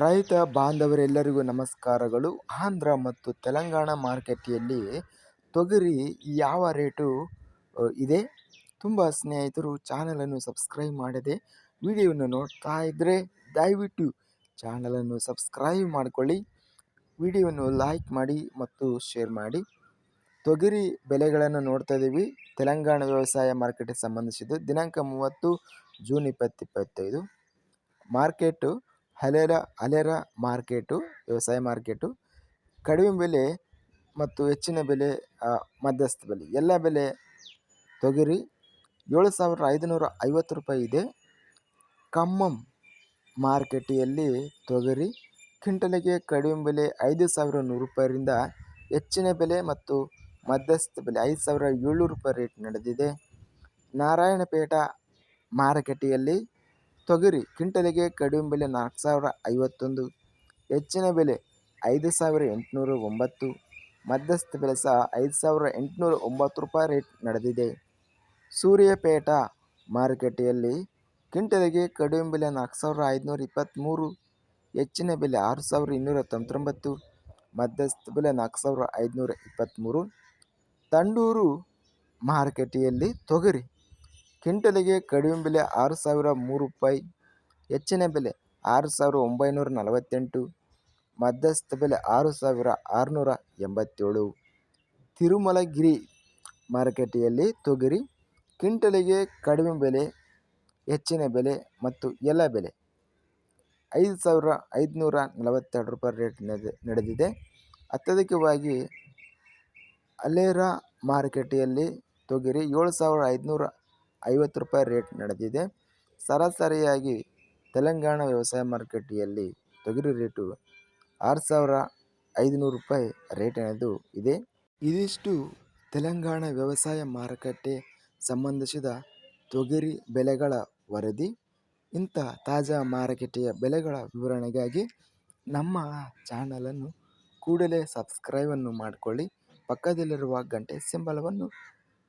ರೈತ ಬಾಂಧವರೆಲ್ಲರಿಗೂ ನಮಸ್ಕಾರಗಳು. ಆಂಧ್ರ ಮತ್ತು ತೆಲಂಗಾಣ ಮಾರುಕಟ್ಟೆಯಲ್ಲಿ ತೊಗರಿ ಯಾವ ರೇಟು ಇದೆ? ತುಂಬ ಸ್ನೇಹಿತರು ಚಾನಲನ್ನು ಸಬ್ಸ್ಕ್ರೈಬ್ ಮಾಡದೆ ವಿಡಿಯೋವನ್ನು ನೋಡ್ತಾ ಇದ್ದರೆ ದಯವಿಟ್ಟು ಚಾನಲನ್ನು ಸಬ್ಸ್ಕ್ರೈಬ್ ಮಾಡಿಕೊಳ್ಳಿ. ವಿಡಿಯೋವನ್ನು ಲೈಕ್ ಮಾಡಿ ಮತ್ತು ಶೇರ್ ಮಾಡಿ. ತೊಗರಿ ಬೆಲೆಗಳನ್ನು ನೋಡ್ತಾ ಇದ್ದೀವಿ. ತೆಲಂಗಾಣ ವ್ಯವಸಾಯ ಮಾರ್ಕೆಟ್ಗೆ ಸಂಬಂಧಿಸಿದ್ದು ದಿನಾಂಕ ಮೂವತ್ತು ಜೂನ್ ಇಪ್ಪತ್ತು ಇಪ್ಪತ್ತೈದು. ಮಾರ್ಕೆಟು ಹಲೆರ ಅಲೆರ ಮಾರ್ಕೆಟು, ವ್ಯವಸಾಯ ಮಾರ್ಕೆಟು, ಕಡಿಮೆ ಬೆಲೆ ಮತ್ತು ಹೆಚ್ಚಿನ ಬೆಲೆ ಮಧ್ಯಸ್ಥ ಬೆಲೆ. ಎಲ್ಲ ಬೆಲೆ ತೊಗರಿ. ಏಳು ಸಾವಿರದ ಐದುನೂರ ಐವತ್ತು ರೂಪಾಯಿ ಇದೆ. ಕಮ್ಮಂ ಮಾರ್ಕೆಟಿಯಲ್ಲಿ ತೊಗರಿ. ಕ್ವಿಂಟಲಿಗೆ ಕಡಿಮೆ ಬೆಲೆ ಐದು ಸಾವಿರ ನೂರು ರೂಪಾಯಿಯಿಂದ ಹೆಚ್ಚಿನ ಬೆಲೆ ಮತ್ತು ಮಧ್ಯಸ್ಥ ಬೆಲೆ ಐದು ಸಾವಿರ ಏಳ್ನೂರು ರೂಪಾಯಿ ರೇಟ್ ನಡೆದಿದೆ. ನಾರಾಯಣಪೇಟ ಮಾರುಕಟ್ಟೆಯಲ್ಲಿ ತೊಗರಿ ಕ್ವಿಂಟಲಿಗೆ ಕಡಿಮೆ ಬೆಲೆ ನಾಲ್ಕು ಸಾವಿರ ಐವತ್ತೊಂದು, ಹೆಚ್ಚಿನ ಬೆಲೆ ಐದು ಸಾವಿರ ಎಂಟುನೂರ ಒಂಬತ್ತು, ಮಧ್ಯಸ್ಥ ಬೆಲೆ ಸಹ ಐದು ಸಾವಿರ ಎಂಟುನೂರ ಒಂಬತ್ತು ರೂಪಾಯಿ ರೇಟ್ ನಡೆದಿದೆ. ಸೂರ್ಯಪೇಟ ಮಾರುಕಟ್ಟೆಯಲ್ಲಿ ಕ್ವಿಂಟಲಿಗೆ ಕಡಿಮೆ ಬೆಲೆ ನಾಲ್ಕು ಸಾವಿರ ಐದುನೂರ ಇಪ್ಪತ್ತ್ಮೂರು, ಹೆಚ್ಚಿನ ಬೆಲೆ ಆರು ಸಾವಿರ ಇನ್ನೂರ ತೊಂಬತ್ತೊಂಬತ್ತು, ಮಧ್ಯಸ್ಥ ಬೆಲೆ ನಾಲ್ಕು ಸಾವಿರ ಐದುನೂರ ಇಪ್ಪತ್ತ್ಮೂರು. ತಂಡೂರು ಮಾರುಕಟ್ಟೆಯಲ್ಲಿ ತೊಗರಿ ಕ್ವಿಂಟಲಿಗೆ ಕಡಿಮೆ ಬೆಲೆ ಆರು ಸಾವಿರ ಮೂರು ರೂಪಾಯಿ, ಹೆಚ್ಚಿನ ಬೆಲೆ ಆರು ಸಾವಿರ ಒಂಬೈನೂರ ನಲವತ್ತೆಂಟು, ಮಧ್ಯಸ್ಥ ಬೆಲೆ ಆರು ಸಾವಿರ ಆರುನೂರ ಎಂಬತ್ತೇಳು. ತಿರುಮಲಗಿರಿ ಮಾರುಕಟ್ಟೆಯಲ್ಲಿ ತೊಗರಿ, ಕ್ವಿಂಟಲಿಗೆ ಕಡಿಮೆ ಬೆಲೆ, ಹೆಚ್ಚಿನ ಬೆಲೆ ಮತ್ತು ಎಲ್ಲ ಬೆಲೆ ಐದು ಸಾವಿರ ಐದುನೂರ ನಲವತ್ತೆರಡು ರೂಪಾಯಿ ರೇಟ್ ನಡೆ, ನಡೆದಿದೆ. ಅತ್ಯಧಿಕವಾಗಿ ಅಲೇರ ಮಾರುಕಟ್ಟೆಯಲ್ಲಿ ತೊಗರಿ ಏಳು ಸಾವಿರ ಐದುನೂರ ಐವತ್ತು ರೂಪಾಯಿ ರೇಟ್ ನಡೆದಿದೆ. ಸರಾಸರಿಯಾಗಿ ತೆಲಂಗಾಣ ವ್ಯವಸಾಯ ಮಾರುಕಟ್ಟೆಯಲ್ಲಿ ತೊಗರಿ ರೇಟು ಆರು ಸಾವಿರ ಐದುನೂರು ರೂಪಾಯಿ ರೇಟ್ ಅನ್ನೋದು ಇದೆ. ಇದಿಷ್ಟು ತೆಲಂಗಾಣ ವ್ಯವಸಾಯ ಮಾರುಕಟ್ಟೆ ಸಂಬಂಧಿಸಿದ ತೊಗರಿ ಬೆಲೆಗಳ ವರದಿ. ಇಂಥ ತಾಜಾ ಮಾರುಕಟ್ಟೆಯ ಬೆಲೆಗಳ ವಿವರಣೆಗಾಗಿ ನಮ್ಮ ಚಾನಲನ್ನು ಕೂಡಲೇ ಸಬ್ಸ್ಕ್ರೈಬನ್ನು ಮಾಡಿಕೊಳ್ಳಿ. ಪಕ್ಕದಲ್ಲಿರುವ ಗಂಟೆ ಸಿಂಬಲವನ್ನು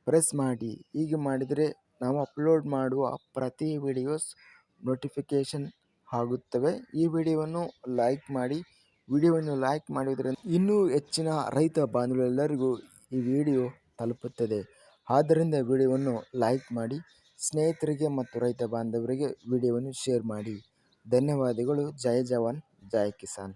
ಪ್ರೆಸ್ ಮಾಡಿ. ಹೀಗೆ ಮಾಡಿದರೆ ನಾವು ಅಪ್ಲೋಡ್ ಮಾಡುವ ಪ್ರತಿ ವಿಡಿಯೋಸ್ ನೋಟಿಫಿಕೇಷನ್ ಆಗುತ್ತವೆ. ಈ ವಿಡಿಯೋವನ್ನು ಲೈಕ್ ಮಾಡಿ ವಿಡಿಯೋವನ್ನು ಲೈಕ್ ಮಾಡುವುದರಿಂದ ಇನ್ನೂ ಹೆಚ್ಚಿನ ರೈತ ಬಾಂಧವರೆಲ್ಲರಿಗೂ ಈ ವಿಡಿಯೋ ತಲುಪುತ್ತದೆ. ಆದ್ದರಿಂದ ವಿಡಿಯೋವನ್ನು ಲೈಕ್ ಮಾಡಿ, ಸ್ನೇಹಿತರಿಗೆ ಮತ್ತು ರೈತ ಬಾಂಧವರಿಗೆ ವಿಡಿಯೋವನ್ನು ಶೇರ್ ಮಾಡಿ. ಧನ್ಯವಾದಗಳು. ಜೈ ಜವಾನ್, ಜೈ ಕಿಸಾನ್.